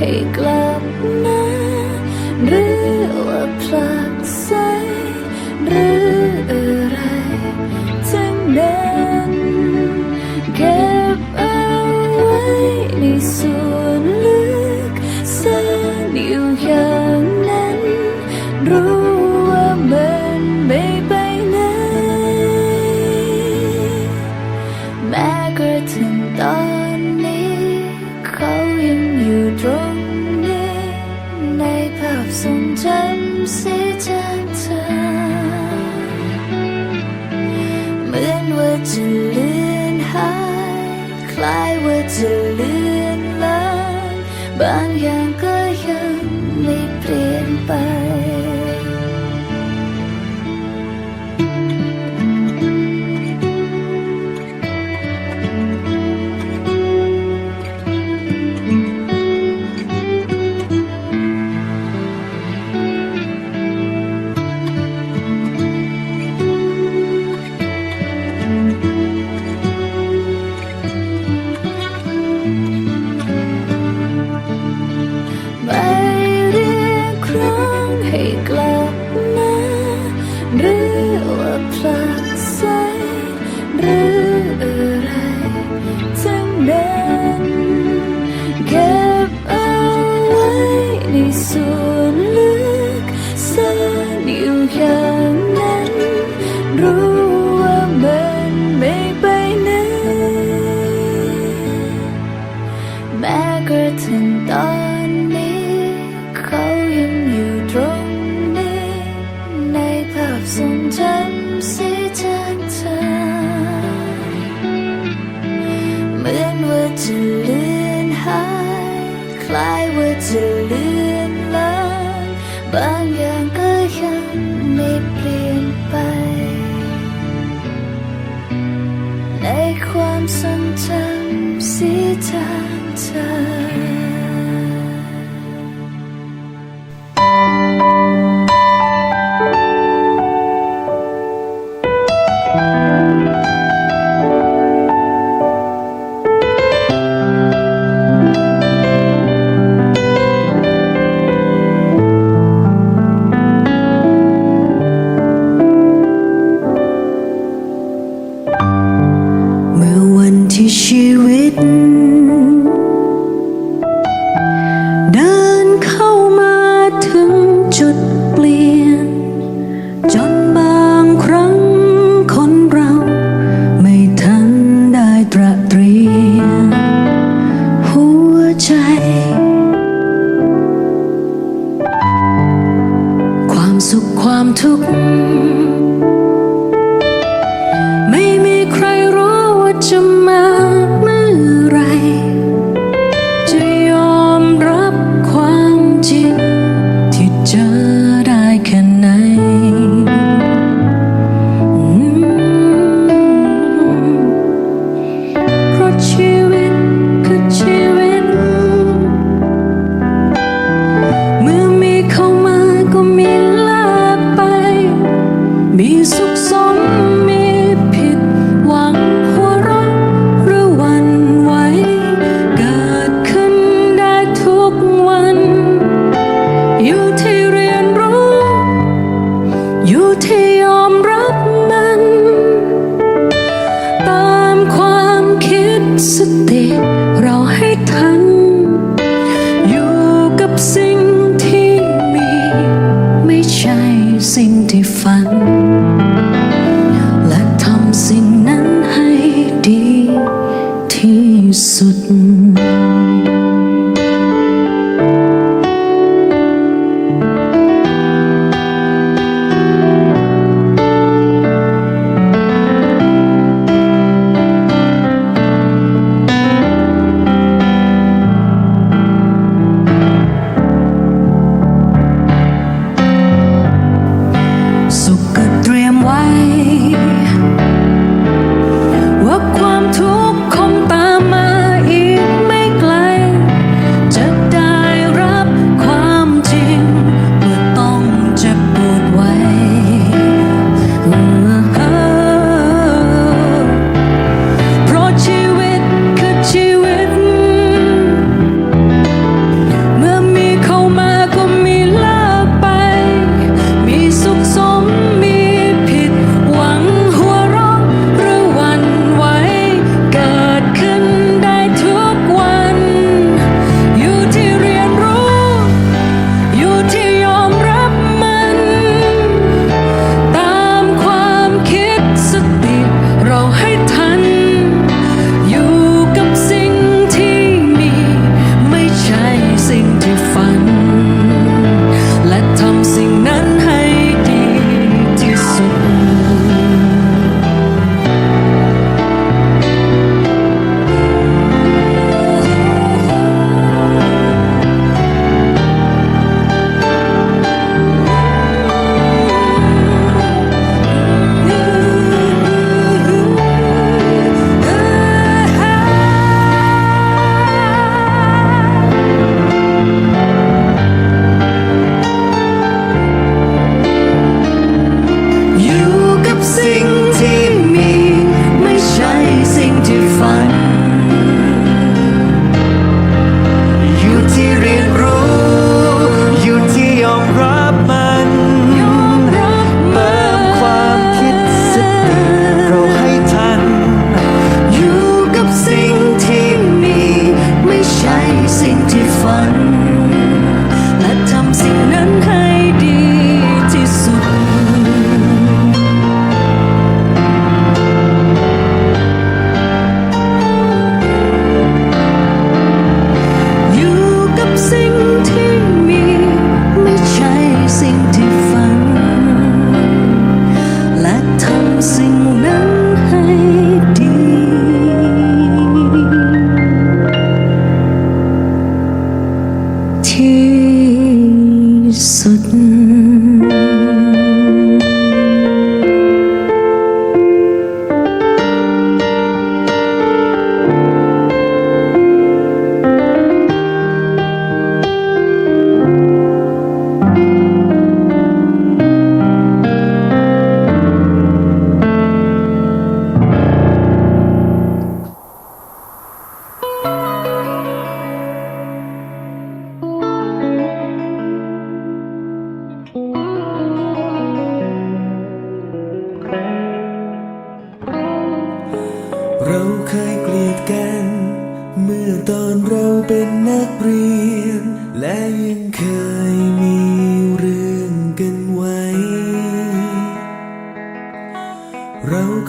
ให้กลับมาหรือว่าผลักไส เหมือนว่าจะเลือนหายคล้ายว่าจะเลือนลางบางอย่างก็ยังไม่เปลี่ยนไป มือนว่าจะเลือนหายคล้ายว่าจะเลือนลางบางอย่างก็ยังไม่เปลี่ยนไป ในความทรงจำสีทางเธอ สติเรอให้เธอ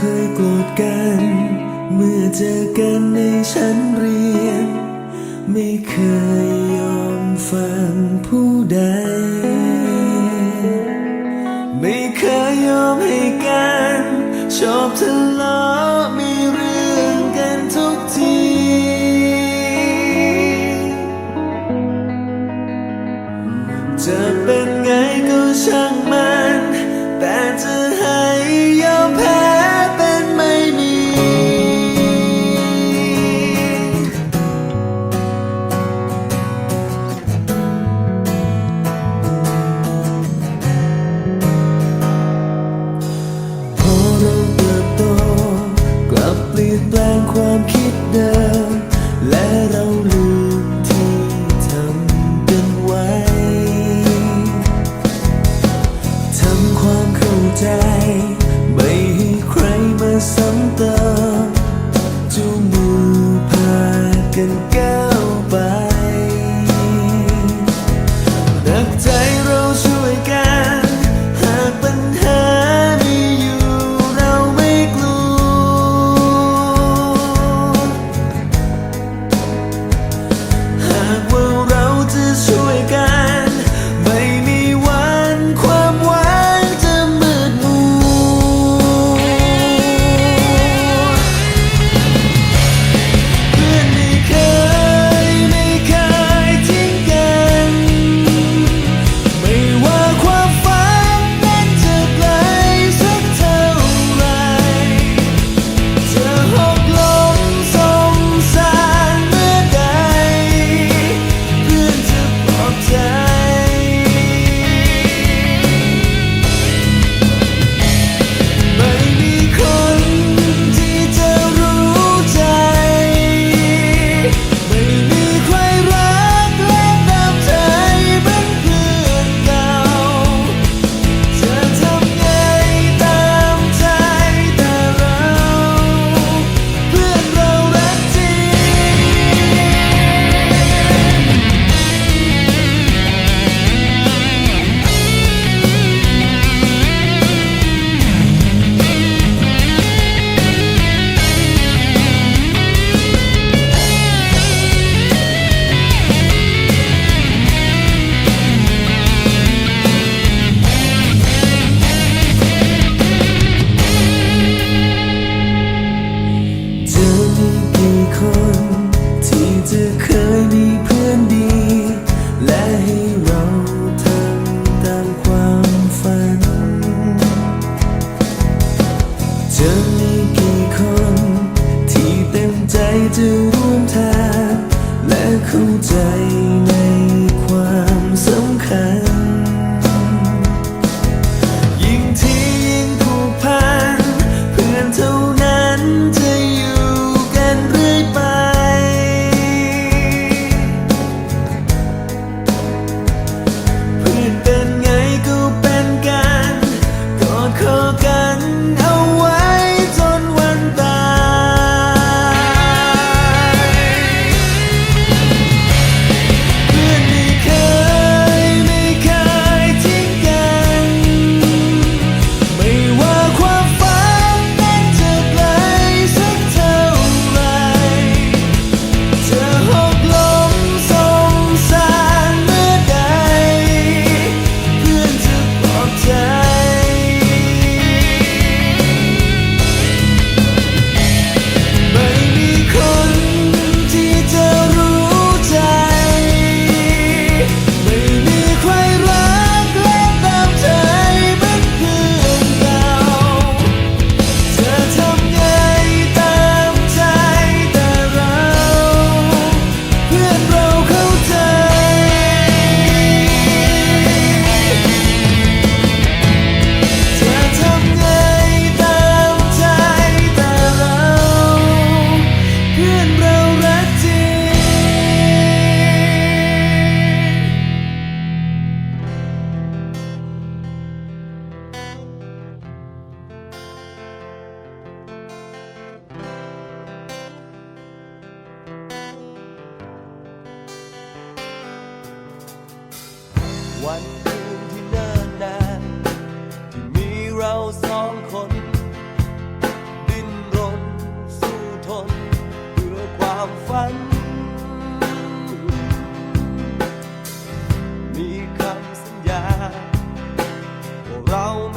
เคยโกรธกัน เมื่อเจอกันในชั้นเรียน ไม่เคยยอมฟังผู้ใด ไม่เคยยอมให้กันชอบทะเลาะมีเรื่องกันทุกที จะเป็นไงก็ช่าง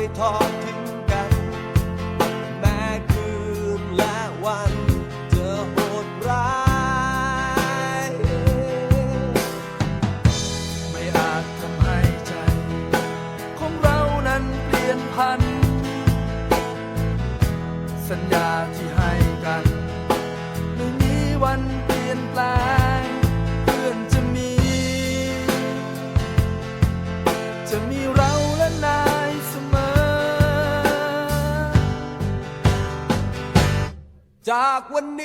ไม่ทอดทิ้งกัน แม้คืนและวันเจอโหดร้าย ไม่อาจทำให้ใจ ของเรานั้นเปลี่ยนพัน สัญญา cha quân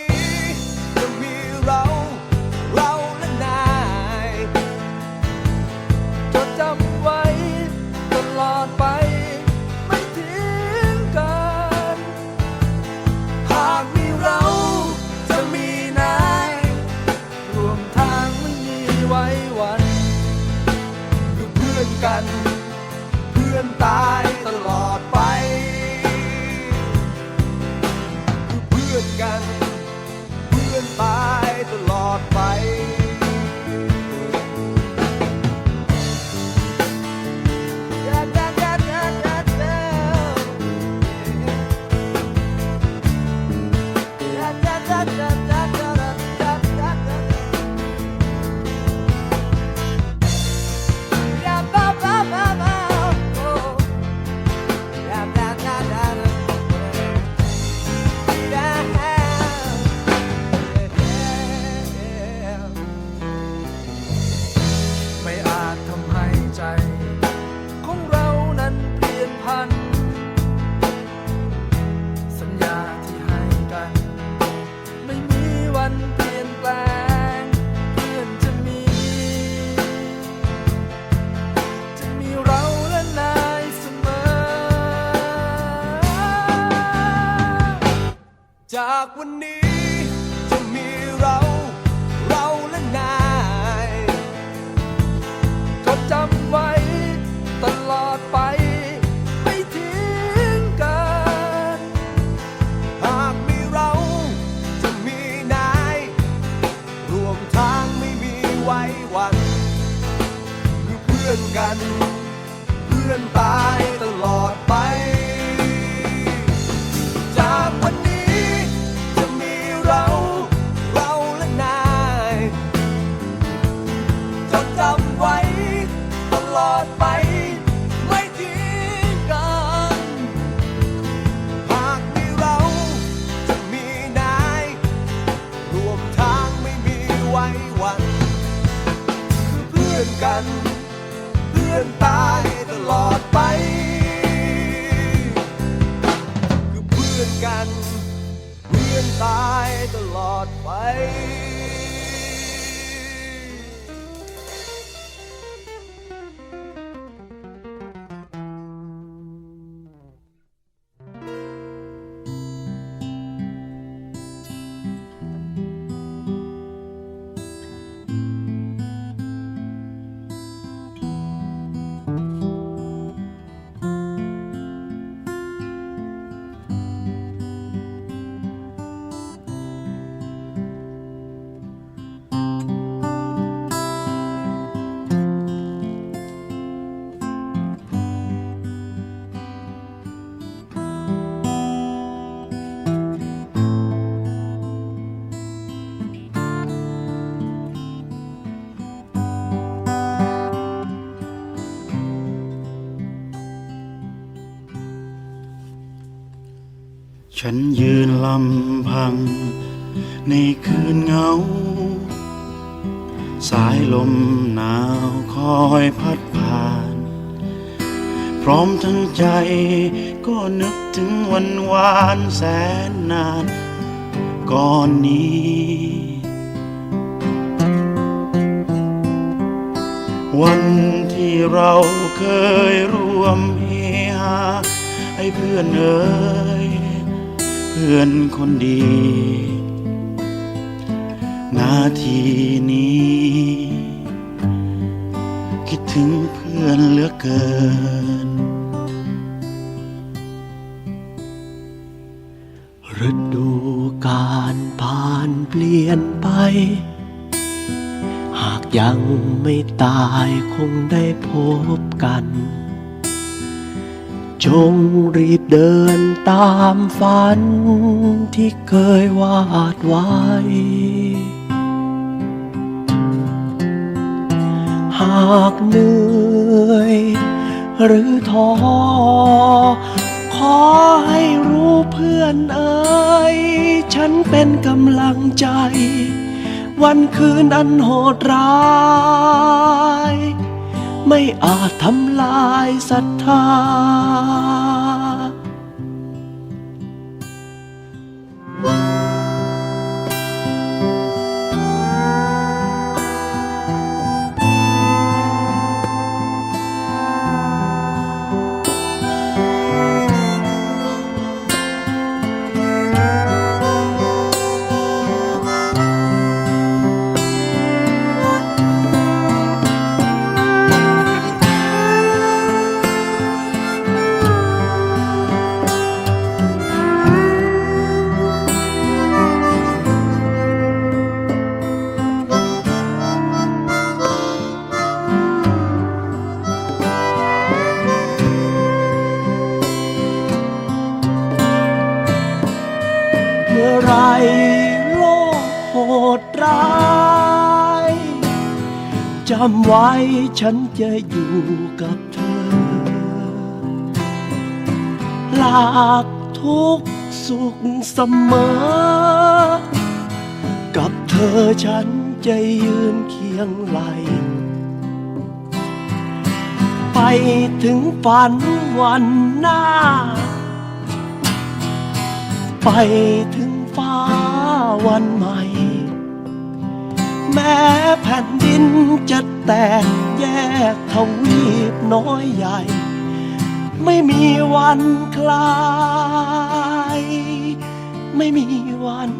ากวัน ฉันยืนลำพัง ในคืนเงา สายลมหนาวคอยพัดผ่าน พร้อมทั้งใจก็นึกถึงวันวานแสนนาน ก่อนนี้ วันที่เราเคยร่วมเฮฮาไอ้เพื่อนเอ๋ พื่อนคนดี นาทีนี้ คิดถึงเพื่อนเหลือเกิน ฤดูการผ่านเปลี่ยนไป หากยังไม่ตายคงได้พบกัน จงรีบเดินตามฝันที่เคยวาดไว้ หากเหนื่อยหรือท้อขอให้รู้เพื่อนเอ่ยฉันเป็นกำลังใจ วันคืนอันโหดร้าย ไม่อาจทำลายศรัทธา ว้ ฉันจะอยู่กับเธอ หลากทุกสุขเสมอ กับเธอฉันจะยืนเคียงไหล ไปถึงฝันวันหน้า ไปถึงฟ้าวันใหม่ แม้แผ่นดินจะแตกแยกทวีปน้อยใหญ่ ไม่มีวันคลาย ไม่มีวัน